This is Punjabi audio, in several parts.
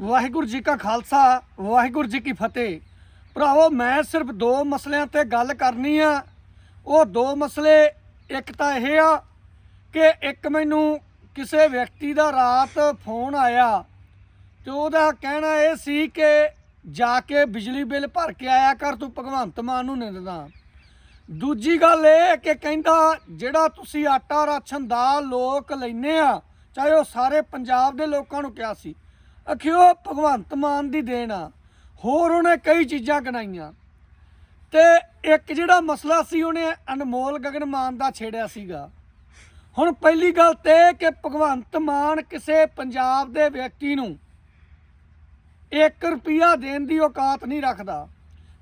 ਵਾਹਿਗੁਰੂ ਜੀ ਕਾ ਖਾਲਸਾ, ਵਾਹਿਗੁਰੂ ਜੀ ਕੀ ਫਤਿਹ। ਭਰਾਵੋ, ਮੈਂ ਸਿਰਫ ਦੋ ਮਸਲਿਆਂ ਤੇ ਗੱਲ ਕਰਨੀ ਆ। ਉਹ ਦੋ ਮਸਲੇ, ਇੱਕ ਤਾਂ ਇਹ ਆ ਕਿ ਇੱਕ ਮੈਨੂੰ ਕਿਸੇ ਵਿਅਕਤੀ ਦਾ ਰਾਤ ਫੋਨ ਆਇਆ ਤੇ ਉਹਦਾ ਕਹਿਣਾ ਇਹ ਸੀ ਕਿ ਜਾ ਕੇ ਬਿਜਲੀ ਬਿੱਲ ਭਰ ਕੇ ਆਇਆ ਕਰ, ਤੂੰ ਭਗਵੰਤ ਮਾਨ ਨੂੰ ਨਿੰਦਦਾ ਦੂਜੀ ਗੱਲ ਇਹ ਕਿ ਕਹਿੰਦਾ, ਜਿਹੜਾ ਤੁਸੀਂ ਆਟਾ ਰਾਸ਼ਨ ਦਾ ਲੋਕ ਲੈਨੇ ਆ, ਚਾਹੇ ਉਹ ਸਾਰੇ ਪੰਜਾਬ ਦੇ ਲੋਕਾਂ ਨੂੰ ਕਿਹਾ ਸੀ ਅਖਿਓ ਭਗਵੰਤ ਮਾਨ ਦੀ ਦੇਣ ਆ। ਹੋਰ ਉਹਨੇ ਕਈ ਚੀਜ਼ਾਂ ਗਣਾਈਆਂ ਤੇ ਇੱਕ ਜਿਹੜਾ ਮਸਲਾ ਸੀ, ਉਹਨੇ ਅਨਮੋਲ ਗਗਨ ਮਾਨ ਦਾ ਛੇੜਿਆ ਸੀਗਾ। ਹੁਣ ਪਹਿਲੀ ਗੱਲ ਤੇ ਇਹ ਕਿ ਭਗਵੰਤ ਮਾਨ ਕਿਸੇ ਪੰਜਾਬ ਦੇ ਵਿਅਕਤੀ ਨੂੰ 1 ਰੁਪਿਆ ਦੇਣ ਦੀ ਔਕਾਤ ਨਹੀਂ ਰੱਖਦਾ।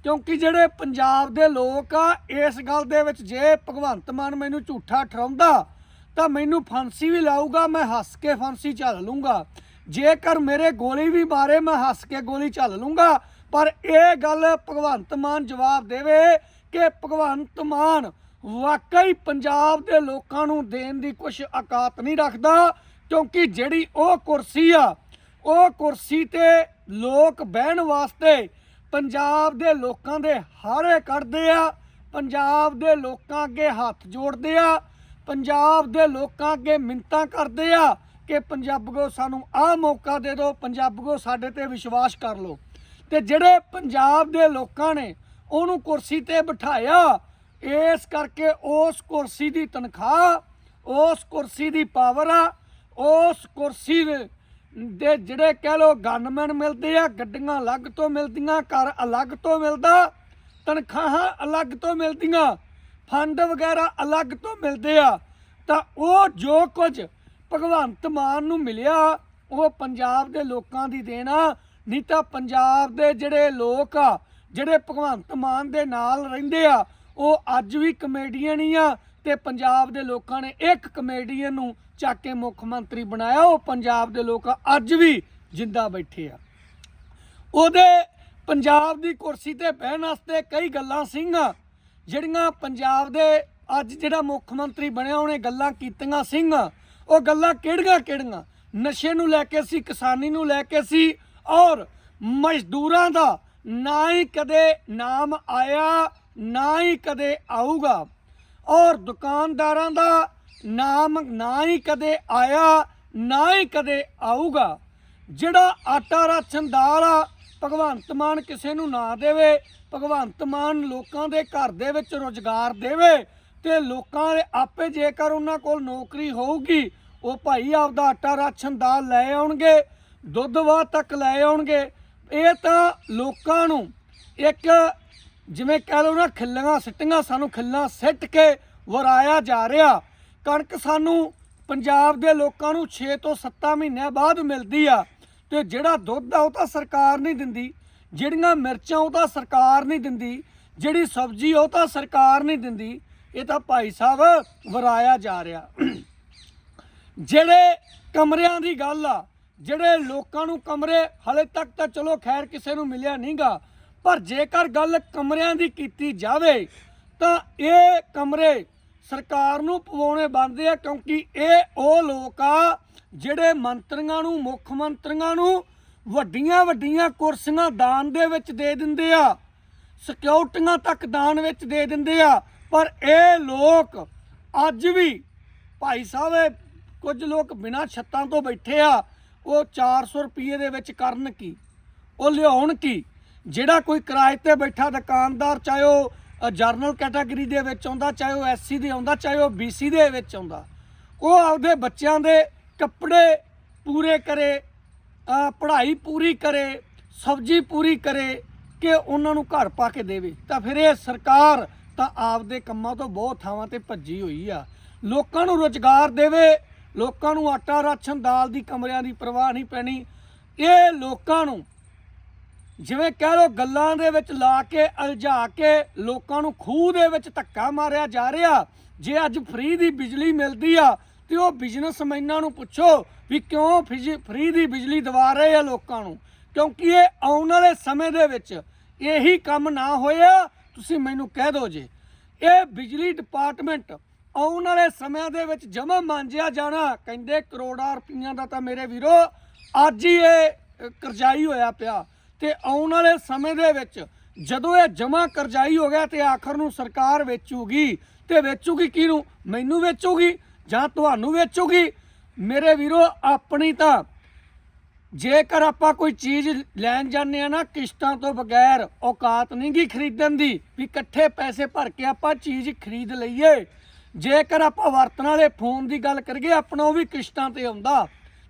ਕਿਉਂਕਿ ਜਿਹੜੇ ਪੰਜਾਬ ਦੇ ਲੋਕ ਆ, ਇਸ ਗੱਲ ਦੇ ਵਿੱਚ ਜੇ ਭਗਵੰਤ ਮਾਨ ਮੈਨੂੰ ਝੂਠਾ ਠਰਾਉਂਦਾ, ਤਾਂ ਮੈਨੂੰ ਫਾਂਸੀ ਵੀ ਲਾਊਗਾ, ਮੈਂ ਹੱਸ ਕੇ ਫਾਂਸੀ ਝੱਲ ਲੂੰਗਾ ਜੇਕਰ ਮੇਰੇ ਗੋਲੀ ਵੀ ਮਾਰੇ, ਮੈਂ ਹੱਸ ਕੇ ਗੋਲੀ ਝੱਲ ਲੂੰਗਾ। ਪਰ ਇਹ ਗੱਲ ਭਗਵੰਤ ਮਾਨ ਜਵਾਬ ਦੇਵੇ ਕਿ ਭਗਵੰਤ ਮਾਨ ਵਾਕਈ ਪੰਜਾਬ ਦੇ ਲੋਕਾਂ ਨੂੰ ਦੇਣ ਦੀ ਕੁਛ ਔਕਾਤ ਨਹੀਂ ਰੱਖਦਾ, ਕਿਉਂਕਿ ਜਿਹੜੀ ਉਹ ਕੁਰਸੀ ਆ, ਉਹ ਕੁਰਸੀ ਤੇ ਲੋਕ ਬਹਿਣ ਵਾਸਤੇ ਪੰਜਾਬ ਦੇ ਲੋਕਾਂ ਦੇ ਹਾਰੇ ਕੱਢਦੇ ਆ, ਪੰਜਾਬ ਦੇ ਲੋਕਾਂ ਅੱਗੇ ਹੱਥ ਜੋੜਦੇ ਆ, ਪੰਜਾਬ ਦੇ ਲੋਕਾਂ ਅੱਗੇ ਮਿੰਤਾਂ ਕਰਦੇ ਆ ਕਿ ਪੰਜਾਬੀਓ ਸਾਨੂੰ ਆਹ ਮੌਕਾ ਦੇ ਦਿਓ ਪੰਜਾਬੀਓ ਸਾਡੇ ਤੇ ਵਿਸ਼ਵਾਸ ਕਰ ਲਓ। ਤੇ ਜਿਹੜੇ ਪੰਜਾਬ ਦੇ ਲੋਕਾਂ ਨੇ ਉਹਨੂੰ ਕੁਰਸੀ ਤੇ ਬਿਠਾਇਆ, ਇਸ ਕਰਕੇ ਉਸ ਕੁਰਸੀ ਦੀ ਤਨਖਾਹ, ਉਸ ਕੁਰਸੀ ਦੀ ਪਾਵਰ ਆ, ਉਸ ਕੁਰਸੀ ਦੇ ਦੇ ਜਿਹੜੇ ਕਹਿ ਲੋ ਗਨਮੈਨ ਮਿਲਦੇ ਆ, ਗੱਡੀਆਂ ਅਲੱਗ ਤੋਂ ਮਿਲਦੀਆਂ, ਘਰ ਅਲੱਗ ਤੋਂ ਮਿਲਦਾ, ਤਨਖਾਹਾਂ ਅਲੱਗ ਤੋਂ ਮਿਲਦੀਆਂ ਫੰਡ ਵਗੈਰਾ ਅਲੱਗ ਤੋਂ ਮਿਲਦੇ ਆ, ਤਾਂ ਉਹ ਜੋ ਕੁਝ ਭਗਵੰਤ ਮਾਨ ਨੂੰ ਮਿਲਿਆ, ਉਹ ਪੰਜਾਬ ਦੇ ਲੋਕਾਂ ਦੀ ਦੇਣ ਆ, ਨਹੀਂ ਤਾਂ ਪੰਜਾਬ ਦੇ ਜਿਹੜੇ ਲੋਕ ਆ, ਜਿਹੜੇ ਭਗਵੰਤ ਮਾਨ ਦੇ ਨਾਲ ਰਹਿੰਦੇ ਆ, ਉਹ ਅੱਜ ਵੀ ਕਮੇਡੀਅਨ ਹੀ ਆ ਤੇ ਪੰਜਾਬ ਦੇ ਲੋਕਾਂ ਨੇ ਇੱਕ ਕਮੇਡੀਅਨ ਨੂੰ ਚੱਕ ਕੇ ਮੁੱਖ ਮੰਤਰੀ ਬਣਾਇਆ, ਉਹ ਪੰਜਾਬ ਦੇ ਲੋਕ ਅੱਜ ਵੀ ਜਿੰਦਾ ਬੈਠੇ ਆ। ਉਹਦੇ ਪੰਜਾਬ ਦੀ ਕੁਰਸੀ ਤੇ ਬਹਿਣ ਵਾਸਤੇ ਕਈ ਗੱਲਾਂ ਸਿੰਘਾਂ ਜਿਹੜੀਆਂ ਪੰਜਾਬ ਦੇ ਅੱਜ ਜਿਹੜਾ ਮੁੱਖ ਮੰਤਰੀ ਬਣਿਆ, ਉਹਨੇ ਗੱਲਾਂ ਕੀਤੀਆਂ ਸਿੰਘ ਉਹ ਗੱਲਾਂ ਕਿਹੜੀਆਂ ਕਿਹੜੀਆਂ? ਨਸ਼ੇ ਨੂੰ ਲੈ ਕੇ ਸੀ, ਕਿਸਾਨੀ ਨੂੰ ਲੈ ਕੇ ਸੀ ਔਰ ਮਜ਼ਦੂਰਾਂ ਦਾ ਨਾ ਹੀ ਕਦੇ ਨਾਮ ਆਇਆ, ਨਾ ਹੀ ਕਦੇ ਆਊਗਾ। ਔਰ ਦੁਕਾਨਦਾਰਾਂ ਦਾ ਨਾਮ ਨਾ ਹੀ ਕਦੇ ਆਇਆ, ਨਾ ਹੀ ਕਦੇ ਆਊਗਾ। ਜਿਹੜਾ ਆਟਾ ਰਾਸ਼ਨ ਦਾਲ ਆ, ਭਗਵੰਤ ਮਾਨ ਕਿਸੇ ਨੂੰ ਨਾ ਦੇਵੇ, ਭਗਵੰਤ ਮਾਨ ਲੋਕਾਂ ਦੇ ਘਰ ਦੇ ਵਿੱਚ ਰੋਜ਼ਗਾਰ ਦੇਵੇ ਤੇ ਲੋਕਾਂ ਦੇ ਆਪੇ ਜੇਕਰ ਉਹਨਾਂ ਕੋਲ ਨੌਕਰੀ ਹੋਊਗੀ, ਉਹ ਭਾਈ ਆਪਦਾ ਆਟਾ ਰਾਸ਼ਨ ਦਾਲ ਲੈ ਆਉਣਗੇ, ਦੁੱਧ ਵਾਹ ਤੱਕ ਲੈ ਆਉਣਗੇ। ਇਹ ਤਾਂ ਲੋਕਾਂ ਨੂੰ ਇੱਕ ਜਿਵੇਂ ਕਹਿ ਲਓ ਨਾ, ਖਿੱਲੀਆਂ ਸਿੱਟੀਆਂ, ਸਾਨੂੰ ਖਿੱਲਾਂ ਸਿੱਟ ਕੇ ਵਰਾਇਆ ਜਾ ਰਿਹਾ। ਕਣਕ ਸਾਨੂੰ ਪੰਜਾਬ ਦੇ ਲੋਕਾਂ ਨੂੰ 6 ਤੋਂ 7 ਮਹੀਨਿਆਂ ਬਾਅਦ ਮਿਲਦੀ ਆ ਤੇ ਜਿਹੜਾ ਦੁੱਧ ਆ ਉਹ ਤਾਂ ਸਰਕਾਰ ਨਹੀਂ ਦਿੰਦੀ। ਜਿਹੜੀਆਂ ਮਿਰਚਾਂ ਉਹ ਤਾਂ ਸਰਕਾਰ ਨਹੀਂ ਦਿੰਦੀ, ਜਿਹੜੀ ਸਬਜ਼ੀ ਉਹ ਤਾਂ ਸਰਕਾਰ ਨਹੀਂ ਦਿੰਦੀ। ਇਹ ਤਾਂ ਭਾਈ ਸਾਹਿਬ ਵਰਾਇਆ ਜਾ ਰਿਹਾ। ਜਿਹੜੇ ਕਮਰਿਆਂ ਦੀ ਗੱਲ ਆ, ਜਿਹੜੇ ਲੋਕਾਂ ਨੂੰ ਕਮਰੇ ਹਲੇ ਤੱਕ ਤਾਂ ਚਲੋ ਖੈਰ ਕਿਸੇ ਨੂੰ ਮਿਲਿਆ ਨਹੀਂਗਾ ਪਰ ਜੇਕਰ ਗੱਲ ਕਮਰਿਆਂ ਦੀ ਕੀਤੀ ਜਾਵੇ, ਤਾਂ ਇਹ ਕਮਰੇ ਸਰਕਾਰ ਨੂੰ ਪਵਾਉਣੇ ਬਣਦੇ ਆ, ਕਿਉਂਕਿ ਇਹ ਉਹ ਲੋਕ ਆ ਜਿਹੜੇ ਮੰਤਰੀਆਂ ਨੂੰ, ਮੁੱਖ ਮੰਤਰੀਆਂ ਨੂੰ ਵੱਡੀਆਂ ਵੱਡੀਆਂ ਕੁਰਸੀਆਂ ਦਾਨ ਦੇ ਵਿੱਚ ਦੇ ਦਿੰਦੇ ਆ, ਸਿਕਿਉਰਟੀਆਂ ਤੱਕ ਦਾਨ ਵਿੱਚ ਦੇ ਦਿੰਦੇ ਆ ਪਰ ਇਹ ਲੋਕ ਅੱਜ ਵੀ ਭਾਈ ਸਾਹਿਬ ਇਹ ਕੁਝ ਲੋਕ ਬਿਨਾਂ ਛੱਤਾਂ ਤੋਂ ਬੈਠੇ ਆ ਉਹ 400 ਰੁਪਏ ਦੇ ਵਿੱਚ ਕਰਨ ਕੀ? ਉਹ ਲਿਆਉਣ ਕੀ? ਜਿਹੜਾ ਕੋਈ ਕਿਰਾਏ ਤੇ ਬੈਠਾ ਦੁਕਾਨਦਾਰ ਚਾਹੇ ਉਹ ਅ, ਜਰਨਲ ਕੈਟਾਗਰੀ ਦੇ ਵਿੱਚ ਆਉਂਦਾ ਚਾਹੇ ਉਹ ਐਸਸੀ ਦੇ ਆਉਂਦਾ ਚਾਹੇ ਉਹ ਬੀਸੀ ਦੇ ਵਿੱਚ ਆਉਂਦਾ ਉਹ ਆਪਦੇ ਬੱਚਿਆਂ ਦੇ ਕੱਪੜੇ ਪੂਰੇ ਕਰੇ ਪੜ੍ਹਾਈ ਪੂਰੀ ਕਰੇ ਸਬਜ਼ੀ ਪੂਰੀ ਕਰੇ ਕਿ ਉਹਨਾਂ ਨੂੰ ਘਰ ਪਾ ਕੇ ਦੇਵੇ। ਤਾਂ ਫਿਰ ਇਹ ਸਰਕਾਰ ਤਾਂ ਆਪਦੇ ਕੰਮਾਂ ਤੋਂ ਬਹੁਤ ਥਾਵਾਂ ਤੇ ਭੱਜੀ ਹੋਈ ਆ। ਲੋਕਾਂ ਨੂੰ ਰੋਜ਼ਗਾਰ ਦੇਵੇ, ਲੋਕਾਂ ਨੂੰ ਆਟਾ ਰਾਸ਼ਨ ਦਾਲ ਦੀ ਕਮਰਿਆਂ ਦੀ ਪਰਵਾਹ ਨਹੀਂ ਪੈਣੀ। ਇਹ ਲੋਕਾਂ ਨੂੰ ਜਿਵੇਂ ਕਹਿ ਲੋ ਗੱਲਾਂ ਦੇ ਵਿੱਚ ਲਾ ਕੇ, ਅਲਝਾ ਕੇ ਲੋਕਾਂ ਨੂੰ ਖੂਹ ਦੇ ਵਿੱਚ ਧੱਕਾ ਮਾਰਿਆ ਜਾ ਰਿਹਾ। ਜੇ ਅੱਜ ਫ੍ਰੀ ਦੀ ਬਿਜਲੀ ਮਿਲਦੀ ਆ, ਤੇ ਉਹ ਬਿਜ਼ਨਸਮੈਨਾਂ ਨੂੰ ਪੁੱਛੋ ਵੀ ਕਿਉਂ ਫ੍ਰੀ ਦੀ ਬਿਜਲੀ ਦਵਾ ਰਹੇ ਆ ਲੋਕਾਂ ਨੂੰ। ਕਿਉਂਕਿ ਇਹ ਆਉਣ ਵਾਲੇ ਸਮੇਂ ਦੇ ਵਿੱਚ ਇਹੀ ਕੰਮ ਨਾ ਹੋਇਆ ਤੁਸੀਂ ਮੈਨੂੰ ਕਹਿ ਦਿਓ ਜੇ, ਇਹ ਬਿਜਲੀ ਡਿਪਾਰਟਮੈਂਟ ਆਉਣ ਵਾਲੇ ਸਮਿਆਂ ਦੇ ਵਿੱਚ ਜਮਾ ਮਾਂਜਿਆ ਜਾਣਾ, ਕਹਿੰਦੇ ਕਰੋੜਾਂ ਰੁਪਈਆਂ ਦਾ ਤਾਂ ਮੇਰੇ ਵੀਰੋ, ਅੱਜ ਹੀ ਇਹ ਕਰਜ਼ਾਈ ਹੋਇਆ ਪਿਆ। ਤੇ ਆਉਣ ਵਾਲੇ ਸਮੇਂ ਦੇ ਵਿੱਚ ਜਦੋਂ ਇਹ ਜਮਾ ਕਰਜ਼ਾਈ ਹੋ ਗਿਆ ਤੇ ਆਖਰ ਨੂੰ ਸਰਕਾਰ ਵੇਚੂਗੀ, ਤੇ ਵੇਚੂਗੀ ਕਿਹਨੂੰ? ਮੈਨੂੰ ਵੇਚੂਗੀ ਜਾਂ ਤੁਹਾਨੂੰ ਵੇਚੂਗੀ? ਮੇਰੇ ਵੀਰੋ, ਆਪਣੀ ਤਾਂ ਜੇਕਰ ਆਪਾਂ ਕੋਈ ਚੀਜ਼ ਲੈਣ ਜਾਂਦੇ ਆ ਨਾ ਕਿਸ਼ਤਾਂ ਤੋਂ ਬਗੈਰ, ਔਕਾਤ ਨਹੀਂ ਗੀ ਖਰੀਦਣ ਦੀ, ਵੀ ਇਕੱਠੇ ਪੈਸੇ ਭਰ ਕੇ ਆਪਾਂ ਚੀਜ਼ ਖਰੀਦ ਲਈਏ। ਜੇਕਰ ਆਪਾਂ ਵਰਤਣ ਵਾਲੇ ਫੋਨ ਦੀ ਗੱਲ ਕਰੀਏ, ਆਪਣਾ ਉਹ ਵੀ ਕਿਸ਼ਤਾਂ ਤੇ ਆਉਂਦਾ।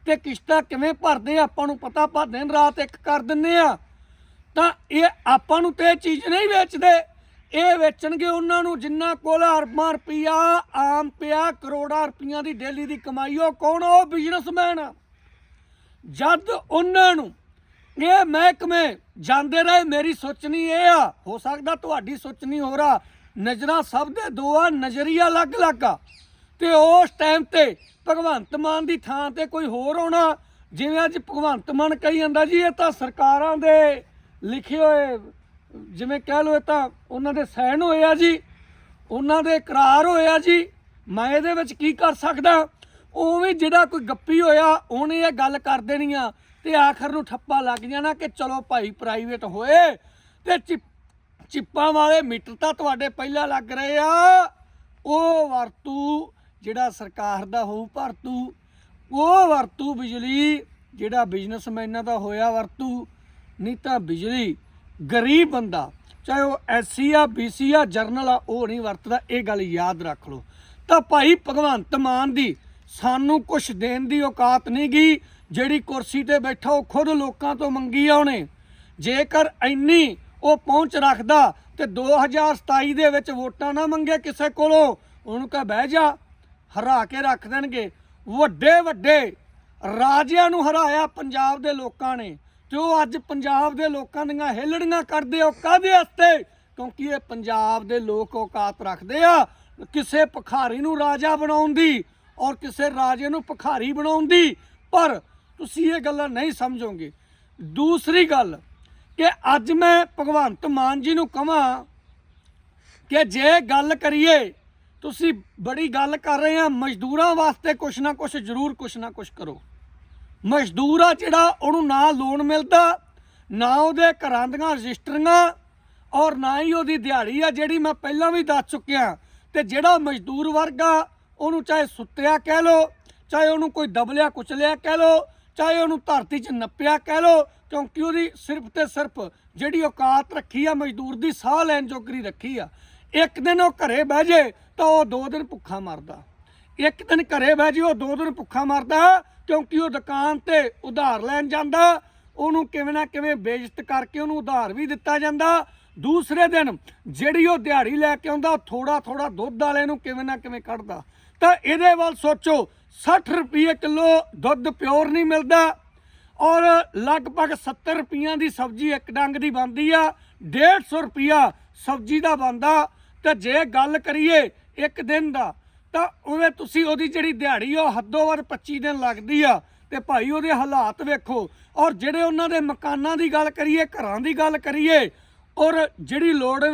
ਤੇ ਕਿਸ਼ਤਾਂ ਕਿਵੇਂ ਭਰਦੇ ਆ ਆਪਾਂ ਨੂੰ ਪਤਾ, ਆਪਾਂ ਦਿਨ ਰਾਤ ਇੱਕ ਕਰ ਦਿੰਨੇ ਆ ਤਾਂ ਇਹ ਆਪਾਂ ਨੂੰ ਤੇ ਇਹ ਚੀਜ਼ ਨਹੀਂ ਵੇਚਦੇ। ਇਹ ਵੇਚਣਗੇ ਉਹਨਾਂ ਨੂੰ ਜਿੰਨਾ ਕੋਲ ਅਰਬਾਂ ਰੁਪਈਆ, ਆਮ ਪਿਆ, ਕਰੋੜਾਂ ਰੁਪਈਆਂ ਦੀ ਡੇਲੀ ਦੀ ਕਮਾਈ, ਉਹ ਕੌਣ ਉਹ ਬਿਜ਼ਨਸਮੈਨ ਆ। ਜਦ ਉਹਨਾਂ ਨੂੰ ਇਹ ਮਹਿਕਮੇ ਜਾਂਦੇ ਰਹੇ, ਮੇਰੀ ਸੋਚਣੀ ਇਹ ਆ, ਹੋ ਸਕਦਾ ਤੁਹਾਡੀ ਸੋਚਣੀ ਹੋ ਰਾ ਨਜ਼ਰਾਂ ਸਭ ਦੇ ਦੋ ਆ, ਨਜ਼ਰੀਆ ਅਲੱਗ-ਅਲੱਗ ਆ। ਤੇ ਉਸ ਟਾਈਮ ਤੇ ਭਗਵੰਤ ਮਾਨ ਦੀ ਥਾਂ ਤੇ ਕੋਈ ਹੋਰ ਹੋਣਾ, ਜਿਵੇਂ ਅੱਜ ਭਗਵੰਤ ਮਾਨ ਕਹੀ ਜਾਂਦਾ ਜੀ, ਇਹ ਤਾਂ ਸਰਕਾਰਾਂ ਦੇ ਲਿਖੇ ਹੋਏ, ਜਿਵੇਂ ਕਹਿ ਲਓ ਇਹ ਤਾਂ ਉਹਨਾਂ ਦੇ ਸਾਈਨ ਹੋਏ ਆ ਜੀ, ਉਹਨਾਂ ਦੇ ਇਕਰਾਰ ਹੋਇਆ ਜੀ, ਮੈਂ ਇਹਦੇ ਵਿੱਚ ਕੀ ਕਰ ਸਕਦਾ? ਉਹ ਵੀ ਜਿਹੜਾ ਕੋਈ ਗੱਪੀ ਹੋਇਆ, ਉਹਨੇ ਇਹ ਗੱਲ ਕਰ ਦੇਣੀ ਆ ਤੇ ਆਖਰ ਨੂੰ ਠੱਪਾ ਲੱਗ ਜਾਣਾ ਕਿ ਚਲੋ ਭਾਈ ਪ੍ਰਾਈਵੇਟ ਹੋਏ ਤੇ ਚਿਪ- ਚਿੱਪਾਂ ਵਾਲੇ ਮੀਟਰ ਤਾਂ ਤੁਹਾਡੇ ਪਹਿਲਾਂ ਲੱਗ ਰਹੇ ਆ। ਉਹ ਵਰਤੂ ਜਿਹੜਾ ਸਰਕਾਰ ਦਾ ਹੋਊ ਭਰਤੂ, ਉਹ ਵਰਤੂ ਬਿਜਲੀ, ਜਿਹੜਾ ਬਿਜ਼ਨਸਮੈਨਾਂ ਦਾ ਹੋਇਆ ਵਰਤੂ, ਨਹੀਂ ਤਾਂ ਬਿਜਲੀ, ਗਰੀਬ ਬੰਦਾ, ਚਾਹੇ ਉਹ ਐਸਸੀ ਆ ਬੀਸੀ ਆ ਜਰਨਲ ਆ, ਉਹ ਨਹੀਂ ਵਰਤਦਾ, ਇਹ ਗੱਲ ਯਾਦ ਰੱਖ ਲਓ। ਤਾਂ ਭਾਈ ਭਗਵੰਤ ਮਾਨ ਦੀ ਸਾਨੂੰ ਕੁਛ ਦੇਣ ਦੀ ਔਕਾਤ ਨਹੀਂ ਗਈ। ਜਿਹੜੀ ਕੁਰਸੀ ਤੇ ਬੈਠਾ ਉਹ ਖੁਦ ਲੋਕਾਂ ਤੋਂ ਮੰਗੀ ਆ ਉਹਨੇ। ਜੇਕਰ ਇੰਨੀ ਉਹ ਪਹੁੰਚ ਰੱਖਦਾ ਤੇ 2027 ਦੇ ਵਿੱਚ ਵੋਟਾਂ ਨਾ ਮੰਗੇ ਕਿਸੇ ਕੋਲੋਂ, ਉਹਨੂੰ ਕਹ ਬਹਿ ਜਾ, ਹਰਾ ਕੇ ਰੱਖ ਦੇਣਗੇ। ਵੱਡੇ ਵੱਡੇ ਰਾਜਿਆਂ ਨੂੰ ਹਰਾਇਆ ਪੰਜਾਬ ਦੇ ਲੋਕਾਂ ਨੇ ਤੇ ਉਹ ਅੱਜ ਪੰਜਾਬ ਦੇ ਲੋਕਾਂ ਦੀਆਂ ਹਿੱਲੜੀਆਂ ਕਰਦੇ ਹੋ ਕਾਦੇ ਵਾਸਤੇ? ਕਿਉਂਕਿ ਇਹ ਪੰਜਾਬ ਦੇ ਲੋਕ ਔਕਾਤ ਰੱਖਦੇ ਆ। ਕਿਸੇ ਭਖਾਰੀ ਨੂੰ ਰਾਜਾ ਬਣਾਉਣ ਦੀ ਔਰ ਕਿਸੇ ਰਾਜੇ ਨੂੰ ਭਖਾਰੀ ਬਣਾਉਣ ਦੀ, ਪਰ ਤੁਸੀਂ ਇਹ ਗੱਲਾਂ ਨਹੀਂ ਸਮਝੋਗੇ। ਦੂਸਰੀ ਗੱਲ ਕਿ ਅੱਜ ਮੈਂ ਭਗਵੰਤ ਮਾਨ ਜੀ ਨੂੰ ਕਹਾਂ ਕਿ ਜੇ ਗੱਲ ਕਰੀਏ, ਤੁਸੀਂ ਬੜੀ ਗੱਲ ਕਰ ਰਹੇ ਆ, ਮਜ਼ਦੂਰਾਂ ਵਾਸਤੇ ਕੁਛ ਨਾ ਕੁਛ, ਜ਼ਰੂਰ ਕੁਛ ਨਾ ਕੁਛ ਕਰੋ। ਮਜ਼ਦੂਰ ਆ ਜਿਹੜਾ ਉਹਨੂੰ ਨਾ ਲੋਨ ਮਿਲਦਾ, ਨਾ ਉਹਦੇ ਘਰਾਂ ਦੀਆਂ ਰਜਿਸਟਰੀਆਂ, ਔਰ ਨਾ ਹੀ ਉਹਦੀ ਦਿਹਾੜੀ ਆ ਜਿਹੜੀ ਮੈਂ ਪਹਿਲਾਂ ਵੀ ਦੱਸ ਚੁੱਕਿਆ। ਤੇ ਜਿਹੜਾ ਮਜ਼ਦੂਰ ਵਰਗ ਆ ਉਹਨੂੰ ਚਾਹੇ ਸੁੱਤਿਆ ਕਹਿ ਲੋ ਚਾਹੇ ਉਹਨੂੰ ਕੋਈ ਦਬਲਿਆ ਕੁਚਲਿਆ ਕਹਿ ਲੋ ਚਾਹੇ ਉਹਨੂੰ ਧਰਤੀ 'ਚ ਨੱਪਿਆ ਕਹਿ ਲੋ ਕਿਉਂਕਿ ਉਹਦੀ ਸਿਰਫ ਤੇ ਸਿਰਫ ਜਿਹੜੀ ਔਕਾਤ ਰੱਖੀ ਆ, ਮਜ਼ਦੂਰ ਦੀ ਸਾਹ ਲੈਣ ਜੋਗਰੀ ਰੱਖੀ ਆ। ਇੱਕ ਦਿਨ ਉਹ ਘਰੇ ਬਹਿ ਜੇ ਤਾਂ ਉਹ ਦੋ ਦਿਨ ਭੁੱਖਾ ਮਰਦਾ। ਇੱਕ ਦਿਨ ਘਰੇ ਬਹਿ ਜੀ, ਉਹ ਦੋ ਦਿਨ ਭੁੱਖਾ ਮਰਦਾ, ਕਿਉਂਕਿ ਉਹ ਦੁਕਾਨ ਤੇ ਉਧਾਰ ਲੈਣ ਜਾਂਦਾ, ਉਹਨੂੰ ਕਿਵੇਂ ਨਾ ਕਿਵੇਂ ਬੇਇੱਜ਼ਤ ਕਰਕੇ ਉਹਨੂੰ ਉਧਾਰ ਵੀ ਦਿੱਤਾ ਜਾਂਦਾ। ਦੂਸਰੇ ਦਿਨ ਜਿਹੜੀ ਉਹ ਦਿਹਾੜੀ ਲੈ ਕੇ ਆਉਂਦਾ ਥੋੜਾ ਥੋੜਾ ਦੁੱਧ ਵਾਲੇ ਨੂੰ ਕਿਵੇਂ ਨਾ ਕਿਵੇਂ ਕੱਢਦਾ। ਤਾਂ ਇਹਦੇ ਵੱਲ ਸੋਚੋ 60 ਰੁਪਏ ਕਿਲੋ ਦੁੱਧ ਪਿਓਰ ਨਹੀਂ ਮਿਲਦਾ ਔਰ ਲਗਭਗ 70 ਰੁਪਈਆਂ ਦੀ ਸਬਜ਼ੀ ਇੱਕ ਡੰਗ ਦੀ ਬਣਦੀ ਆ 150 ਰੁਪਿਆ ਸਬਜ਼ੀ ਦਾ ਬਣਦਾ ਤੇ ਜੇ ਗੱਲ ਕਰੀਏ ਇੱਕ ਦਿਨ ਦਾ, ਤਾਂ ਉਹਦੇ ਤੁਸੀਂ ਉਹਦੀ ਜਿਹੜੀ ਦਿਹਾੜੀ ਉਹ ਹੱਦੋਂ ਵੱਧ 25 ਦਿਨ ਲੱਗਦੀ ਆ ਤੇ ਭਾਈ ਉਹਦੇ ਹਾਲਾਤ ਵੇਖੋ ਔਰ ਜਿਹੜੇ ਉਹਨਾਂ ਦੇ ਮਕਾਨਾਂ ਦੀ ਗੱਲ ਕਰੀਏ, ਘਰਾਂ ਦੀ ਗੱਲ ਕਰੀਏ, ਔਰ ਜਿਹੜੀ ਲੋੜ,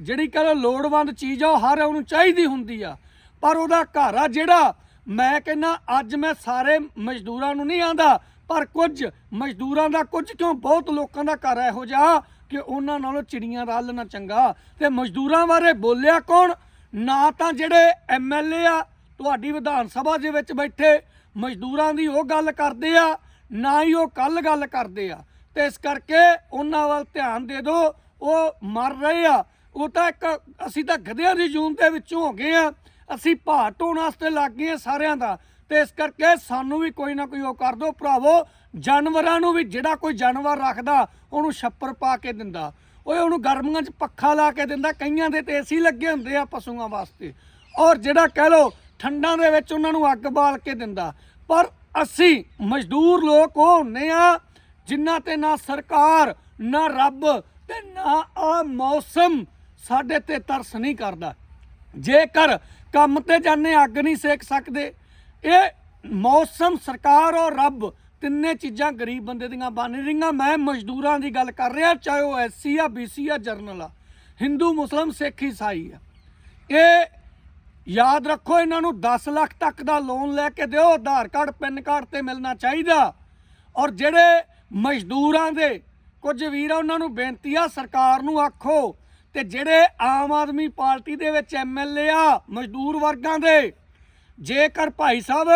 ਜਿਹੜੀ ਕਹਿੰਦਾ ਲੋੜਵੰਦ ਚੀਜ਼ ਆ ਉਹ ਹਰ ਉਹਨੂੰ ਚਾਹੀਦੀ ਹੁੰਦੀ ਆ। ਪਰ ਉਹਦਾ ਘਰ ਆ ਜਿਹੜਾ ਮੈਂ ਕਹਿੰਦਾ, ਅੱਜ ਮੈਂ ਸਾਰੇ ਮਜ਼ਦੂਰਾਂ ਨੂੰ ਨਹੀਂ ਆਂਦਾ, ਪਰ ਕੁਝ ਮਜ਼ਦੂਰਾਂ ਦਾ ਕੁਝ ਕਿਉਂ? ਬਹੁਤ ਲੋਕਾਂ ਦਾ ਘਰ ਇਹੋ ਜਿਹਾ ਕਿ ਉਹਨਾਂ ਨਾਲੋਂ ਚਿੜੀਆਂ ਰਲ ਨਾ ਚੰਗਾ। ਤੇ ਮਜ਼ਦੂਰਾਂ ਬਾਰੇ ਬੋਲਿਆ ਕੌਣ? ਨਾ ਤਾਂ ਜਿਹੜੇ ਐਮਐਲਏ ਆ, ਤੁਹਾਡੀ ਵਿਧਾਨ ਸਭਾ ਦੇ ਵਿੱਚ ਬੈਠੇ ਮਜ਼ਦੂਰਾਂ ਦੀ ਉਹ ਗੱਲ ਕਰਦੇ ਆ, ਨਾ ਹੀ ਉਹ ਕੱਲ ਗੱਲ ਕਰਦੇ ਆ। ਤੇ ਇਸ ਕਰਕੇ ਉਹਨਾਂ ਵੱਲ ਧਿਆਨ ਦੇ ਦਿਓ, ਉਹ ਮਰ ਰਹੇ ਆ। ਉਹ ਤਾਂ ਇੱਕ, ਅਸੀਂ ਤਾਂ ਗਧਿਆਂ ਦੀ ਜੂਨ ਦੇ ਵਿੱਚੋਂ ਹੋ ਗਏ ਆ। ਅਸੀਂ ਭਾਰ ਢੋਣ ਵਾਸਤੇ ਲੱਗ ਗਏ ਸਾਰਿਆਂ ਦਾ। ਤੇ ਇਸ ਕਰਕੇ ਸਾਨੂੰ ਵੀ ਕੋਈ ਨਾ ਕੋਈ ਉਹ ਕਰ ਦਿਓ ਭਰਾਵੋ। ਜਾਨਵਰਾਂ ਨੂੰ ਵੀ ਜਿਹੜਾ ਕੋਈ ਜਾਨਵਰ ਰੱਖਦਾ, ਉਹਨੂੰ ਛੱਪਰ ਪਾ ਕੇ ਦਿੰਦਾ। ਓਏ, ਉਹਨੂੰ ਗਰਮੀਆਂ 'ਚ ਪੱਖਾ ਲਾ ਕੇ ਦਿੰਦਾ। ਕਈਆਂ ਦੇ ਤੇ ਏਸੀ ਲੱਗੇ ਹੁੰਦੇ ਆ ਪਸ਼ੂਆਂ ਵਾਸਤੇ। ਔਰ ਜਿਹੜਾ ਕਹਿ ਲੋ ਠੰਡਾਂ ਦੇ ਵਿੱਚ ਉਹਨਾਂ ਨੂੰ ਅੱਗ ਬਾਲ ਕੇ ਦਿੰਦਾ। ਪਰ ਅਸੀਂ ਮਜ਼ਦੂਰ ਲੋਕ ਉਹ ਹੁੰਨੇ ਆ, ਜਿਨ੍ਹਾਂ ਤੇ ਨਾ ਸਰਕਾਰ, ਨਾ ਰੱਬ ਤੇ ਨਾ ਆ ਮੌਸਮ ਸਾਡੇ ਤੇ ਤਰਸ ਨਹੀਂ ਕਰਦਾ। ਜੇਕਰ ਕੰਮ ਤੇ ਜਾਣੇ ਅੱਗ ਨਹੀਂ ਸੇਕ ਸਕਦੇ। ਇਹ ਮੌਸਮ, ਸਰਕਾਰ ਔਰ ਰੱਬ ਤਿੰਨੇ ਚੀਜ਼ਾਂ ਗਰੀਬ ਬੰਦੇ ਦੀਆਂ ਬਣ ਰਹੀਆਂ। ਮੈਂ ਮਜ਼ਦੂਰਾਂ ਦੀ ਗੱਲ ਕਰ ਰਿਹਾ, ਚਾਹੇ ਉਹ ਐਸਸੀ ਆ ਬੀਸੀ ਆ, ਜਰਨਲ ਆ। ਹਿੰਦੂ, ਮੁਸਲਮ, ਸਿੱਖ, ਈਸਾਈ ਆ। ਇਹ ਯਾਦ ਰੱਖੋ, ਇਹਨਾਂ ਨੂੰ 10 ਲੱਖ ਤੱਕ ਦਾ ਲੋਨ ਲੈ ਕੇ ਦਿਓ। ਆਧਾਰ ਕਾਰਡ, ਪੈਨ ਕਾਰਡ ਤੇ ਮਿਲਣਾ ਚਾਹੀਦਾ। ਔਰ ਜਿਹੜੇ ਮਜ਼ਦੂਰਾਂ ਦੇ ਕੁਝ ਵੀਰ ਆ, ਉਹਨਾਂ ਨੂੰ ਬੇਨਤੀ ਆ, ਸਰਕਾਰ ਨੂੰ ਆਖੋ ਤੇ ਜਿਹੜੇ ਆਮ ਆਦਮੀ ਪਾਰਟੀ ਦੇ ਵਿੱਚ ਐਮਐਲਏ ਆ, ਮਜ਼ਦੂਰ ਵਰਗਾਂ ਦੇ, ਜੇਕਰ ਭਾਈ ਸਾਹਿਬ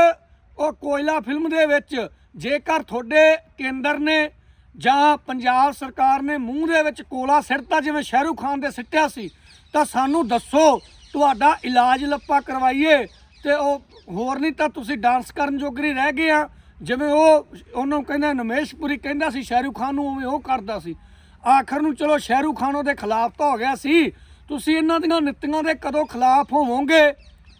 ਉਹ ਕੋਇਲਾ ਫਿਲਮ ਦੇ ਵਿੱਚ, ਜੇਕਰ ਤੁਹਾਡੇ ਕੇਂਦਰ ਨੇ ਜਾਂ ਪੰਜਾਬ ਸਰਕਾਰ ਨੇ ਮੂੰਹ ਦੇ ਵਿੱਚ ਕੋਲਾ ਸਿੱਟਤਾ, ਜਿਵੇਂ ਸ਼ਾਹਰੂਖ ਖਾਨ ਦੇ ਸਿੱਟਿਆ ਸੀ, ਤਾਂ ਸਾਨੂੰ ਦੱਸੋ, ਤੁਹਾਡਾ ਇਲਾਜ ਲੱਪਾ ਕਰਵਾਈਏ ਤੇ ਉਹ ਹੋਰ ਨਹੀਂ ਤਾਂ ਤੁਸੀਂ ਡਾਂਸ ਕਰਨ ਜੋਗਰੀ ਰਹਿ ਗਏ ਆ। ਜਿਵੇਂ ਉਹ, ਉਹਨੂੰ ਕਹਿੰਦਾ ਨਮੇਸ਼ਪੁਰੀ ਕਹਿੰਦਾ ਸੀ, ਸ਼ਾਹਰੂਖ ਖਾਨ ਨੂੰ ਉਵੇਂ ਉਹ ਕਰਦਾ ਸੀ। ਆਖਰ ਨੂੰ ਚਲੋ ਸ਼ਾਹਰੂਖ ਖਾਨ ਉਹਦੇ ਖਿਲਾਫ ਤਾਂ ਹੋ ਗਿਆ ਸੀ। ਤੁਸੀਂ ਇਹਨਾਂ ਦੀਆਂ ਨੀਤੀਆਂ ਦੇ ਕਦੋਂ ਖਿਲਾਫ ਹੋਵੋਗੇ?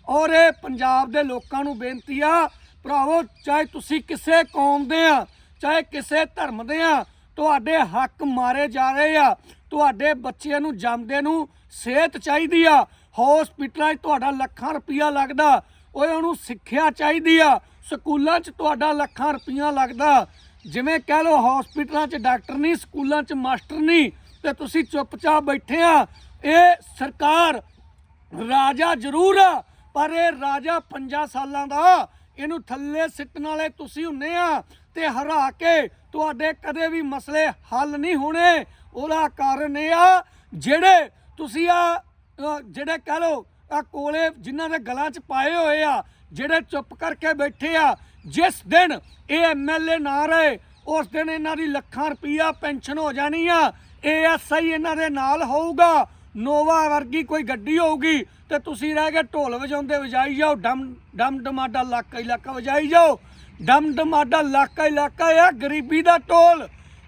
ਔਰ ਇਹ ਪੰਜਾਬ ਦੇ ਲੋਕਾਂ ਨੂੰ ਬੇਨਤੀ ਆ, ਭਰਾਵੋ, ਚਾਹੇ ਤੁਸੀਂ ਕਿਸੇ ਕੌਮ ਦੇ ਆ, ਚਾਹੇ ਕਿਸੇ ਧਰਮ ਦੇ ਆ, ਤੁਹਾਡੇ ਹੱਕ ਮਾਰੇ ਜਾ ਰਹੇ ਆ, ਤੁਹਾਡੇ ਬੱਚਿਆਂ ਨੂੰ, ਜੰਮਦੇ ਨੂੰ ਸਿਹਤ ਚਾਹੀਦੀ ਆ। ਹਸਪੀਟਲਾਂ 'ਚ ਤੁਹਾਡਾ ਲੱਖਾਂ ਰੁਪਈਆ ਲੱਗਦਾ। ਓਏ, ਉਹਨੂੰ ਸਿੱਖਿਆ ਚਾਹੀਦੀ ਆ। ਸਕੂਲਾਂ 'ਚ ਤੁਹਾਡਾ ਲੱਖਾਂ ਰੁਪਈਆ ਲੱਗਦਾ। ਜਿਵੇਂ ਕਹਿ ਲਓ ਹਸਪੀਟਲਾਂ 'ਚ ਡਾਕਟਰ ਨਹੀਂ, ਸਕੂਲਾਂ 'ਚ ਮਾਸਟਰ ਨਹੀਂ, ਤੇ ਤੁਸੀਂ ਚੁੱਪਚਾਪ ਬੈਠੇ ਆ, ਇਹ ਸਰਕਾਰ ਰਾਜਾ ਜ਼ਰੂਰ ਆ, ਪਰ ਇਹ ਰਾਜਾ 5 ਸਾਲਾਂ ਦਾ ਇਹਨੂੰ ਥੱਲੇ ਸਿੱਟਣ ਵਾਲੇ ਤੁਸੀਂ ਹੁੰਨੇ ਆ, ਤੇ ਹਰਾ ਕੇ ਤੁਹਾਡੇ ਕਦੇ ਵੀ ਮਸਲੇ ਹੱਲ ਨਹੀਂ ਹੋਣੇ, ਉਹਦਾ ਕਾਰਨ ਇਹ ਆ, ਜਿਹੜੇ ਤੁਸੀਂ ਆ ਜਿਹੜੇ ਕਹ ਲੋ ਆ ਕੋਲੇ ਜਿਨ੍ਹਾਂ ਦੇ ਗਲਾਂ 'ਚ ਪਾਏ ਹੋਏ ਆ, ਜਿਹੜੇ ਚੁੱਪ ਕਰਕੇ ਬੈਠੇ ਆ ਜਿਸ ਦਿਨ ਇਹ ਐਮਐਲਏ ਨਾ ਰਹੇ, ਉਸ ਦਿਨ ਇਹਨਾਂ ਦੀ ਲੱਖਾਂ ਰੁਪਈਆ ਪੈਨਸ਼ਨ ਹੋ ਜਾਣੀ ਆ। ਏਐਸਆਈ ਇਹਨਾਂ ਦੇ ਨਾਲ ਹੋਊਗਾ। ਨੋਵਾ ਵਰਗੀ ਕੋਈ ਗੱਡੀ ਹੋਊਗੀ ਤੇ ਤੁਸੀਂ ਰਹਿ ਕੇ ਢੋਲ ਵਜਾਉਂਦੇ ਵਜਾਈ ਜਾਓ, ਡਮ ਡਮ ਡਮਾਡਾ ਇਲਾਕਾ ਇਲਾਕਾ ਵਜਾਈ ਜਾਓ। ਡਮ ਡਮਾਡਾ ਇਲਾਕਾ ਇਲਾਕਾ ਇਹ ਆ ਗਰੀਬੀ ਦਾ ਢੋਲ,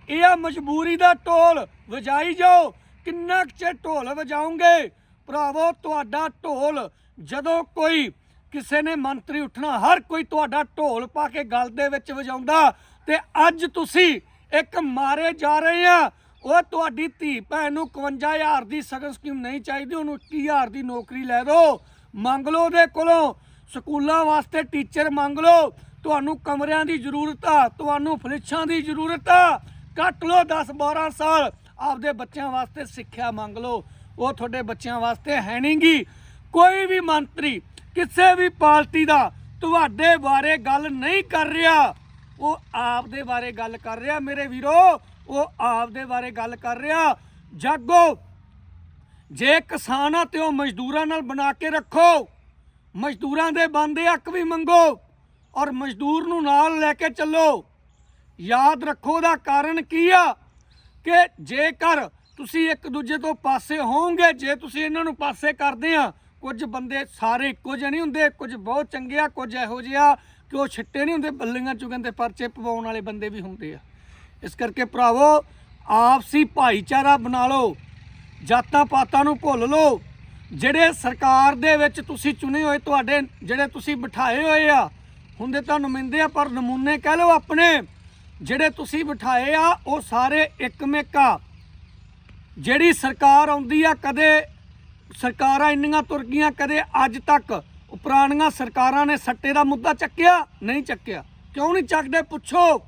ਇਹ ਆ ਮਜਬੂਰੀ ਦਾ ਢੋਲ, ਵਜਾਈ ਜਾਓ। ਕਿੰਨਾ ਕੁ ਚਿਰ ਢੋਲ ਵਜਾਉਂਗੇ ਭਰਾਵੋ, ਤੁਹਾਡਾ ਢੋਲ ਜਦੋਂ ਕੋਈ ਕਿਸੇ ਨੇ ਮੰਤਰੀ ਉੱਠਣਾ, ਹਰ ਕੋਈ ਤੁਹਾਡਾ ਢੋਲ ਪਾ ਕੇ ਗਲ ਦੇ ਵਿੱਚ ਵਜਾਉਂਦਾ ਤੇ ਅੱਜ ਤੁਸੀਂ ਇੱਕ ਮਾਰੇ ਜਾ ਰਹੇ ਆ। ਉਹ ਤੁਹਾਡੀ ਧੀ ਭੈਣ ਨੂੰ 51000 ਦੀ ਸਗਨ ਸਕੀਮ ਨਹੀਂ ਚਾਹੀਦੀ, ਉਹਨੂੰ 21000 ਦੀ ਨੌਕਰੀ ਲੈ ਦਿਓ ਮੰਗ ਲਓ ਉਹਦੇ ਕੋਲੋਂ। ਸਕੂਲਾਂ ਵਾਸਤੇ ਟੀਚਰ ਮੰਗ ਲਓ। ਤੁਹਾਨੂੰ ਕਮਰਿਆਂ ਦੀ ਜ਼ਰੂਰਤ ਆ, ਤੁਹਾਨੂੰ ਫਲਿਸ਼ਾਂ ਦੀ ਜ਼ਰੂਰਤ ਆ। ਕੱਟ ਲਓ 10 12 ਸਾਲ। ਆਪਦੇ ਬੱਚਿਆਂ ਵਾਸਤੇ ਸਿੱਖਿਆ ਮੰਗ ਲਓ। ਉਹ ਤੁਹਾਡੇ ਬੱਚਿਆਂ ਵਾਸਤੇ ਹੈ ਨਹੀਂਗੀ ਕੋਈ ਵੀ ਮੰਤਰੀ ਕਿਸੇ ਵੀ ਪਾਰਟੀ ਦਾ ਤੁਹਾਡੇ ਬਾਰੇ ਗੱਲ ਨਹੀਂ ਕਰ ਰਿਹਾ। ਉਹ ਆਪ ਦੇ ਬਾਰੇ ਗੱਲ ਕਰ ਰਿਹਾ ਮੇਰੇ ਵੀਰੋ। ਉਹ ਆਪ ਦੇ ਬਾਰੇ ਗੱਲ ਕਰ ਰਿਹਾ। ਜਾਗੋ, ਜੇ ਕਿਸਾਨ ਆ ਤੇ ਉਹ ਮਜ਼ਦੂਰਾਂ ਨਾਲ ਬਣਾ ਕੇ ਰੱਖੋ, ਮਜ਼ਦੂਰਾਂ ਦੇ ਬੰਦੇ ਹੱਕ ਵੀ ਮੰਗੋ ਔਰ ਮਜ਼ਦੂਰ ਨੂੰ ਨਾਲ ਲੈ ਕੇ ਚੱਲੋ। ਯਾਦ ਰੱਖੋ ਦਾ ਕਾਰਨ ਕੀ ਆ? ਕਿ ਜੇਕਰ ਤੁਸੀਂ ਇੱਕ ਦੂਜੇ ਤੋਂ ਪਾਸੇ ਹੋਵੋਗੇ, ਜੇ ਤੁਸੀਂ ਇਹਨਾਂ ਨੂੰ ਪਾਸੇ ਕਰਦੇ ਆ ਕੁਝ ਬੰਦੇ ਸਾਰੇ ਇੱਕੋ ਜਿਹੇ ਨਹੀਂ ਹੁੰਦੇ, ਕੁਝ ਬਹੁਤ ਚੰਗੇ ਆ, ਕੁਝ ਇਹੋ ਜਿਹੇ ਆ, ਕਿ ਉਹ ਛਿੱਟੇ ਨਹੀਂ ਹੁੰਦੇ, ਬੱਲੀਆਂ ਚੁਗਣ ਦੇ ਪਰਚੇ ਪਵਾਉਣ ਵਾਲੇ ਬੰਦੇ ਵੀ ਹੁੰਦੇ ਆ। ਇਸ ਕਰਕੇ ਭਰਾਵੋ, ਆਪਸੀ ਭਾਈਚਾਰਾ ਬਣਾ ਲਓ, ਜਾਤਾਂ ਪਾਤਾਂ ਨੂੰ ਭੁੱਲ ਲਓ। ਜਿਹੜੇ ਸਰਕਾਰ ਦੇ ਵਿੱਚ ਤੁਸੀਂ ਚੁਣੇ ਹੋਏ, ਤੁਹਾਡੇ ਜਿਹੜੇ ਤੁਸੀਂ ਬਿਠਾਏ ਹੋਏ ਆ, ਹੁੰਦੇ ਤਾਂ ਨੁਮਾਇੰਦੇ ਆ, ਪਰ ਨਮੂਨੇ ਕਹਿ ਲਓ ਆਪਣੇ। ਜਿਹੜੇ ਤੁਸੀਂ ਬਿਠਾਏ ਆ, ਉਹ ਸਾਰੇ ਇੱਕਮਿਕ ਆ। ਜਿਹੜੀ ਸਰਕਾਰ ਆਉਂਦੀ ਆ ਕਦੇ ਸਰਕਾਰਾਂ ਇੰਨੀਆਂ ਤੁਰ ਗਈਆਂ, ਕਦੇ ਅੱਜ ਤੱਕ ਪੁਰਾਣੀਆਂ ਸਰਕਾਰਾਂ ਨੇ ਸੱਟੇ ਦਾ ਮੁੱਦਾ ਚੱਕਿਆ, ਨਹੀਂ ਚੱਕਿਆ। ਕਿਉਂ ਨਹੀਂ ਚੱਕਦੇ, ਪੁੱਛੋ।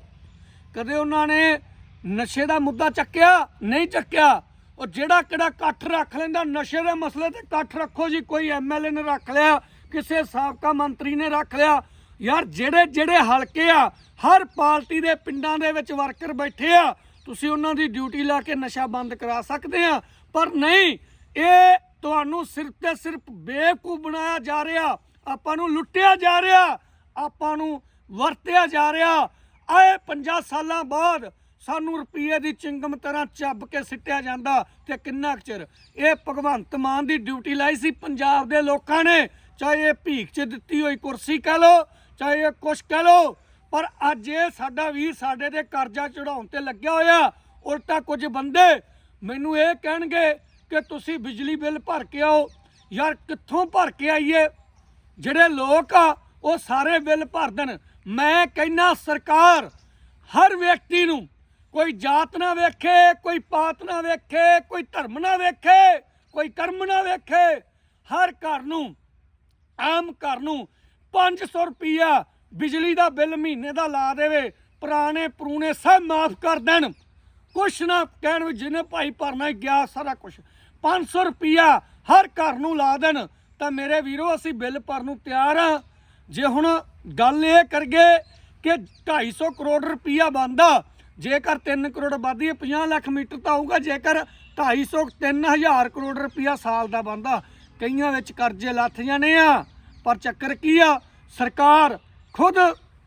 ਕਦੇ ਉਹਨਾਂ ਨੇ ਨਸ਼ੇ ਦਾ ਮੁੱਦਾ ਚੱਕਿਆ, ਨਹੀਂ ਚੱਕਿਆ। ਉਹ ਜਿਹੜਾ ਕਿਹੜਾ ਇਕੱਠ ਰੱਖ ਲੈਂਦਾ, ਨਸ਼ੇ ਦੇ ਮਸਲੇ ਤੇ ਇਕੱਠ ਰੱਖੋ ਜੀ, ਕੋਈ ਐਮਐਲਏ ਨੇ ਰੱਖ ਲਿਆ, ਕਿਸੇ ਸਾਬਕਾ ਮੰਤਰੀ ਨੇ ਰੱਖ ਲਿਆ। ਯਾਰ ਜਿਹੜੇ ਜਿਹੜੇ ਹਲਕੇ ਆ, ਹਰ ਪਾਰਟੀ ਦੇ ਪਿੰਡਾਂ ਦੇ ਵਿੱਚ ਵਰਕਰ ਬੈਠੇ ਆ, ਤੁਸੀਂ ਉਹਨਾਂ ਦੀ ਡਿਊਟੀ ਲਾ ਕੇ ਨਸ਼ਾ ਬੰਦ ਕਰਾ ਸਕਦੇ ਆ। ਪਰ ਨਹੀਂ, ਇਹ ਤੁਹਾਨੂੰ ਸਿਰਫ ਤੇ ਸਿਰਫ ਬੇਵਕੂਫ ਬਣਾਇਆ ਜਾ ਰਿਹਾ। ਆਪਾਂ ਨੂੰ ਲੁੱਟਿਆ ਜਾ ਰਿਹਾ। ਆਪਾਂ ਨੂੰ ਵਰਤਿਆ ਜਾ ਰਿਹਾ। ਆਏ 50 ਸਾਲਾਂ ਬਾਅਦ ਸਾਨੂੰ ਰੁਪਈਏ ਦੀ ਚਿੰਗਮ ਤਰ੍ਹਾਂ ਚੱਬ ਕੇ ਸਿੱਟਿਆ ਜਾਂਦਾ ਤੇ ਕਿੰਨਾ ਕੁ ਚਿਰ? ਇਹ ਭਗਵੰਤ ਮਾਨ ਦੀ ਡਿਊਟੀ ਲਾਈ ਸੀ ਪੰਜਾਬ ਦੇ ਲੋਕਾਂ ਨੇ। ਚਾਹੇ ਇਹ ਭੀਖ 'ਚ ਦਿੱਤੀ ਹੋਈ ਕੁਰਸੀ ਕਹਿ ਲੋ ਚਾਹੇ ਇਹ ਕੁਛ ਕਹਿ ਲੋ ਪਰ ਅੱਜ ਇਹ ਸਾਡਾ ਵੀਰ ਸਾਡੇ ਤੇ ਕਰਜ਼ਾ ਚੜਾਉਣ ਤੇ ਲੱਗਿਆ ਹੋਇਆ। ਉਲਟਾ ਕੁਝ ਬੰਦੇ ਮੈਨੂੰ ਇਹ ਕਹਿਣਗੇ ਕਿ ਤੁਸੀਂ ਬਿਜਲੀ ਬਿੱਲ ਭਰ ਕੇ ਆਓ। ਯਾਰ, ਕਿੱਥੋਂ ਭਰ ਕੇ ਆਈਏ? ਜਿਹੜੇ ਲੋਕ ਆ, ਉਹ ਸਾਰੇ ਬਿੱਲ ਭਰ ਦੇਣ। ਮੈਂ ਕਹਿੰਨਾ, ਸਰਕਾਰ, ਹਰ ਵਿਅਕਤੀ ਨੂੰ, ਕੋਈ ਜਾਤ ਨਾ ਵੇਖੇ, ਕੋਈ ਪਾਤ ਨਾ ਵੇਖੇ, ਕੋਈ ਧਰਮ ਨਾ ਵੇਖੇ, ਕੋਈ ਕਰਮ ਨਾ ਵੇਖੇ, ਹਰ ਘਰ ਨੂੰ, ਆਮ ਘਰ ਨੂੰ 500 ਰੁਪਈਆ ਬਿਜਲੀ ਦਾ ਬਿੱਲ ਮਹੀਨੇ ਦਾ ਲਾ ਦੇਵੇ, ਪੁਰਾਣੇ, ਪਰੂਣੇ ਸਭ ਮਾਫ ਕਰ ਦੇਣ। ਕੁਛ ਨਾ ਕਹਿਣ ਵੀ ਜਿਹਨੇ ਭਾਈ ਭਰਨਾ ਹੀ, ਗਿਆ ਸਾਰਾ ਕੁਛ। 500 ਰੁਪਈਆ ਹਰ ਘਰ ਨੂੰ ਲਾ ਦੇਣ, ਤਾਂ ਮੇਰੇ ਵੀਰੋ, ਅਸੀਂ ਬਿੱਲ ਭਰਨ ਨੂੰ ਤਿਆਰ ਆ। ਜੇ ਹੁਣ ਗੱਲ ਇਹ ਕਰਗੇ ਕਿ 250 ਕਰੋੜ ਰੁਪਈਆ ਬੰਦਾ ਜੇਕਰ 3 ਕਰੋੜ ਆਬਾਦੀ ਹੈ 50 ਲੱਖ ਮੀਟਰ ਤਾਂ ਆਊਗਾ, ਜੇਕਰ 250 3000 ਕਰੋੜ ਰੁਪਇਆ ਸਾਲ ਦਾ ਬੰਦਾ ਕਈਆਂ ਵਿੱਚ ਕਰਜ਼ੇ ਲੱਥ ਜਾਣੇ ਆ। ਪਰ ਚੱਕਰ ਕੀ ਆ, ਸਰਕਾਰ ਖੁਦ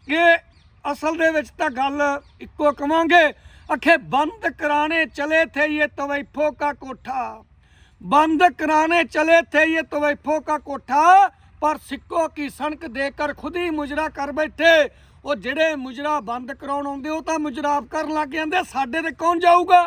ਇਹ ਅਸਲ ਦੇ ਵਿੱਚ ਤਾਂ ਗੱਲ ਇੱਕੋ ਕਵਾਂਗੇ, ਅਖੇ ਬੰਦ ਕਰਾਣੇ ਚਲੇ ਥੇ ਇਹ ਤਵੈਫੋ ਕਾ ਕੋਠਾ। बंद कराने चले थे ये तवैफों का कोठा पर सिक्कों की सनक देकर खुद ही मुजरा कर बैठे ਉਹ ਜਿਹੜੇ ਮੁਜਰਾ ਬੰਦ ਕਰਾਉਣ ਆਉਂਦੇ ਉਹ ਤਾਂ ਮੁਜਰਾਬ ਕਰਨ ਲੱਗ ਜਾਂਦੇ ਸਾਡੇ ਤੇ ਕੌਣ ਜਾਊਗਾ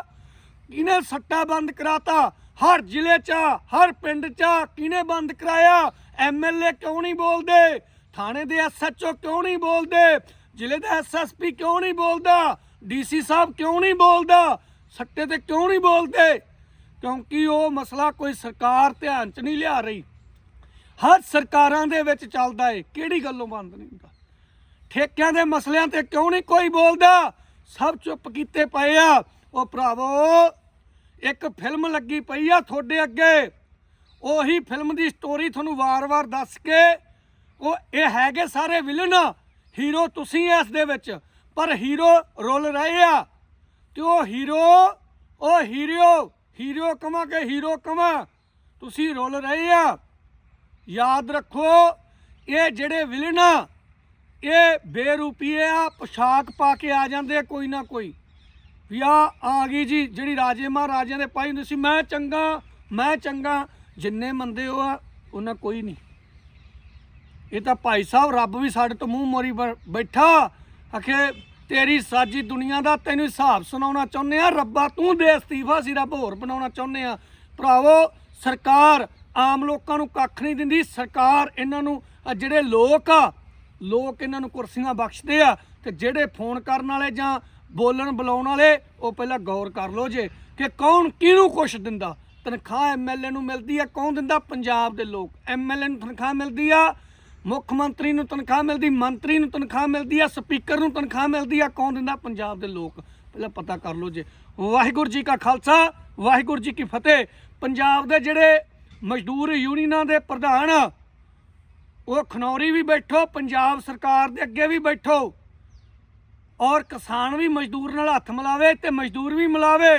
ਕਿਹਨੇ ਸੱਟਾ ਬੰਦ ਕਰਾਤਾ ਹਰ ਜ਼ਿਲ੍ਹੇ 'ਚ ਹਰ ਪਿੰਡ 'ਚ ਕਿਹਨੇ ਬੰਦ ਕਰਾਇਆ ਐਮਐਲਏ ਕਿਉਂ ਨਹੀਂ ਬੋਲਦੇ ਥਾਣੇ ਦੇ ਐਸਐਚਓ ਕਿਉਂ ਨਹੀਂ ਬੋਲਦੇ ਜ਼ਿਲ੍ਹੇ ਦਾ ਐਸਐਸਪੀ ਕਿਉਂ ਨਹੀਂ ਬੋਲਦਾ ਡੀਸੀ ਸਾਹਿਬ ਕਿਉਂ ਨਹੀਂ ਬੋਲਦਾ ਸੱਟੇ ਤੇ ਕਿਉਂ ਨਹੀਂ ਬੋਲਦੇ ਕਿਉਂਕਿ ਉਹ ਮਸਲਾ ਕੋਈ ਸਰਕਾਰ ਧਿਆਨ 'ਚ ਨਹੀਂ ਲਿਆ ਰਹੀ। ਹਰ ਸਰਕਾਰਾਂ ਦੇ ਵਿੱਚ ਚੱਲਦਾ ਏ, ਕਿਹੜੀ ਗੱਲੋਂ ਬੰਦ ਨਹੀਂ ਹੁੰਦਾ। ਠੇਕਿਆਂ ਦੇ ਮਸਲਿਆਂ ਤੇ ਕਿਉਂ ਨਹੀਂ ਕੋਈ ਬੋਲਦਾ? ਸਭ ਚੁੱਪ ਕੀਤੇ ਪਏ ਆ। ਉਹ ਭਰਾਵੋ, ਇੱਕ ਫਿਲਮ ਲੱਗੀ ਪਈ ਆ ਤੁਹਾਡੇ ਅੱਗੇ। ਉਹੀ ਫਿਲਮ ਦੀ ਸਟੋਰੀ ਤੁਹਾਨੂੰ ਵਾਰ-ਵਾਰ ਦੱਸ ਕੇ, ਉਹ ਇਹ ਹੈਗੇ ਸਾਰੇ ਵਿਲਨ ਹੀਰੋ ਤੁਸੀਂ ਇਸ ਦੇ ਵਿੱਚ, ਪਰ ਹੀਰੋ ਰੋਲ ਰਹੇ ਆ। ਤੇ ਉਹ ਹੀਰੋ ਉਹ ਹੀਰੋ ਹੀਰੋ ਕਮਾ ਕੇ ਹੀਰੋ ਕਮਾ ਤੁਸੀਂ ਰੋਲ ਰਹੇ ਆ। ਯਾਦ ਰੱਖੋ, ਇਹ ਜਿਹੜੇ ਵਿਲਨ ਆ, ਇਹ ਬੇਰੂਪੀਏ ਆ, ਪੋਸ਼ਾਕ ਪਾ ਕੇ ਆ ਜਾਂਦੇ ਆ ਕੋਈ ਨਾ ਕੋਈ। ਵੀ ਆ ਆ ਗਈ ਜੀ, ਜਿਹੜੀ ਰਾਜੇ ਮਹਾਰਾਜਿਆਂ ਦੇ ਪਾਈ ਹੁੰਦੀ ਸੀ, ਮੈਂ ਚੰਗਾ ਮੈਂ ਚੰਗਾ, ਜਿੰਨੇ ਮੰਦੇ ਉਹ ਆ, ਉਹਨਾਂ ਕੋਈ ਨਹੀਂ। ਇਹ ਤਾਂ ਭਾਈ ਸਾਹਿਬ, ਰੱਬ ਵੀ ਸਾਡੇ ਤੋਂ ਮੂੰਹ ਮੋਰੀ ਬ- ਬੈਠਾ, ਆਖੇ ਤੇਰੀ ਸਾਜੀ ਦੁਨੀਆ ਦਾ ਤੈਨੂੰ ਹਿਸਾਬ ਸੁਣਾਉਣਾ ਚਾਹੁੰਦੇ ਆ, ਰੱਬਾ ਤੂੰ ਦੇ ਅਸਤੀਫਾ ਸੀ, ਰੱਬ ਹੋਰ ਬਣਾਉਣਾ ਚਾਹੁੰਦੇ ਆ। ਭਰਾਵੋ, ਸਰਕਾਰ ਆਮ ਲੋਕਾਂ ਨੂੰ ਕੱਖ ਨਹੀਂ ਦਿੰਦੀ, ਸਰਕਾਰ ਇਹਨਾਂ ਨੂੰ ਜਿਹੜੇ ਲੋਕ ਆ, ਲੋਕ ਇਹਨਾਂ ਨੂੰ ਕੁਰਸੀਆਂ ਬਖਸ਼ਦੇ ਆ ਤੇ ਜਿਹੜੇ ਫੋਨ ਕਰਨ ਵਾਲੇ ਜਾਂ ਬੋਲਣ ਬੁਲਾਉਣ ਵਾਲੇ, ਉਹ ਪਹਿਲਾਂ ਗੌਰ ਕਰ ਲਓ ਜੇ, ਕਿ ਕੌਣ ਕਿਹਨੂੰ ਕੁਛ ਦਿੰਦਾ? ਤਨਖਾਹ ਐਮਐਲਏ ਨੂੰ ਮਿਲਦੀ ਆ, ਕੌਣ ਦਿੰਦਾ? ਪੰਜਾਬ ਦੇ ਲੋਕ। ਐਮਐਲਏ ਨੂੰ ਤਨਖਾਹ ਮਿਲਦੀ ਆ ਮੁੱਖ ਮੰਤਰੀ ਨੂੰ ਤਨਖਾਹ ਮਿਲਦੀ, ਮੰਤਰੀ ਨੂੰ ਤਨਖਾਹ ਮਿਲਦੀ ਆ, ਸਪੀਕਰ ਨੂੰ ਤਨਖਾਹ ਮਿਲਦੀ ਆ, ਕੌਣ ਦਿੰਦਾ? ਪੰਜਾਬ ਦੇ ਲੋਕ। ਪਹਿਲਾਂ ਪਤਾ ਕਰ ਲਓ ਜੇ। ਵਾਹਿਗੁਰੂ ਜੀ ਕਾ ਖਾਲਸਾ, ਵਾਹਿਗੁਰੂ ਜੀ ਕੀ ਫਤਿਹ। ਪੰਜਾਬ ਦੇ ਜਿਹੜੇ ਮਜ਼ਦੂਰ ਯੂਨੀਅਨਾਂ ਦੇ ਪ੍ਰਧਾਨ, ਉਹ ਖਨੌਰੀ ਵੀ ਬੈਠੋ, ਪੰਜਾਬ ਸਰਕਾਰ ਦੇ ਅੱਗੇ ਵੀ ਬੈਠੋ। ਔਰ ਕਿਸਾਨ ਵੀ ਮਜ਼ਦੂਰ ਨਾਲ ਹੱਥ ਮਿਲਾਵੇ ਤੇ ਮਜ਼ਦੂਰ ਵੀ ਮਿਲਾਵੇ।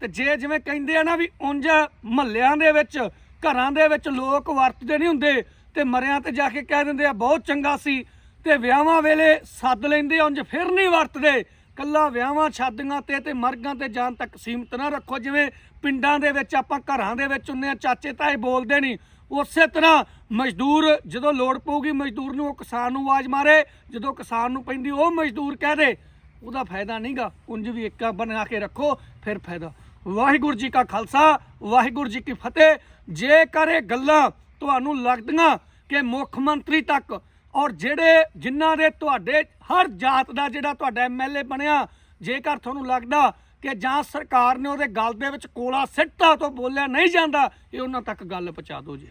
ਤੇ ਜੇ ਜਿਵੇਂ ਕਹਿੰਦੇ ਆ ਨਾ ਵੀ ਉਂਝ ਮਹੱਲਿਆਂ ਦੇ ਵਿੱਚ, ਘਰਾਂ ਦੇ ਵਿੱਚ ਲੋਕ ਵਰਤਦੇ ਨਹੀਂ ਹੁੰਦੇ ਤੇ ਮਰਿਆਂ ਤੇ ਜਾ ਕੇ ਕਹਿ ਦਿੰਦੇ ਆ, ਬਹੁਤ ਚੰਗਾ ਸੀ। ਤੇ ਵਿਆਹਾਂ ਵੇਲੇ ਸੱਦ ਲੈਂਦੇ ਉਂਝ ਫਿਰ ਨਹੀਂ ਵਰਤਦੇ। ਕੱਲਾ ਵਿਆਹਾਂ ਸ਼ਾਦੀਆਂ ਤੇ ਤੇ ਮਰਗਾਂ ਤੇ ਜਾਣ ਤੱਕ ਸੀਮਤ ਨਾ ਰੱਖੋ। ਜਿਵੇਂ ਪਿੰਡਾਂ ਦੇ ਵਿੱਚ ਆਪਾਂ ਘਰਾਂ ਦੇ ਵਿੱਚ ਹੁੰਨੇ ਆ, ਚਾਚੇ ਤਾਏ ਬੋਲਦੇ ਨਹੀਂ ਉਸੇ ਤਰ੍ਹਾਂ ਮਜ਼ਦੂਰ ਜਦੋਂ ਲੋੜ ਪਊਗੀ, ਮਜ਼ਦੂਰ ਨੂੰ ਉਹ ਕਿਸਾਨ ਨੂੰ ਆਵਾਜ਼ ਮਾਰੇ। ਜਦੋਂ ਕਿਸਾਨ ਨੂੰ ਪੈਂਦੀ, ਉਹ ਮਜ਼ਦੂਰ ਕਹਿ ਦੇ। ਉਹਦਾ ਫਾਇਦਾ ਨਹੀਂਗਾ ਉਂਝ ਵੀ ਇੱਕਾ ਬਣਾ ਕੇ ਰੱਖੋ, ਫਿਰ ਫਾਇਦਾ। ਵਾਹਿਗੁਰੂ ਜੀ ਕਾ ਖਾਲਸਾ, ਵਾਹਿਗੁਰੂ ਜੀ ਕੀ ਫਤਿਹ। ਜੇਕਰ ਇਹ ਗੱਲਾਂ ਤੁਹਾਨੂੰ ਲੱਗਦੀਆਂ ਕਿ ਮੁੱਖ ਮੰਤਰੀ ਤੱਕ ਔਰ ਜਿਹੜੇ ਜਿਨ੍ਹਾਂ ਦੇ ਤੁਹਾਡੇ ਹਰ ਜਾਤ ਦਾ ਜਿਹੜਾ ਤੁਹਾਡਾ ਐਮਐਲਏ ਬਣਿਆ, ਜੇਕਰ ਤੁਹਾਨੂੰ ਲੱਗਦਾ ਕਿ ਜਾਂ ਸਰਕਾਰ ਨੇ ਉਹਦੇ ਗਲ ਦੇ ਵਿੱਚ ਕੋਲਾ ਸਿੱਟਾ ਤੋਂ ਬੋਲਿਆ ਨਹੀਂ ਜਾਂਦਾ, ਇਹ ਉਹਨਾਂ ਤੱਕ ਗੱਲ ਪਹੁੰਚਾ ਦਿਓ ਜੀ।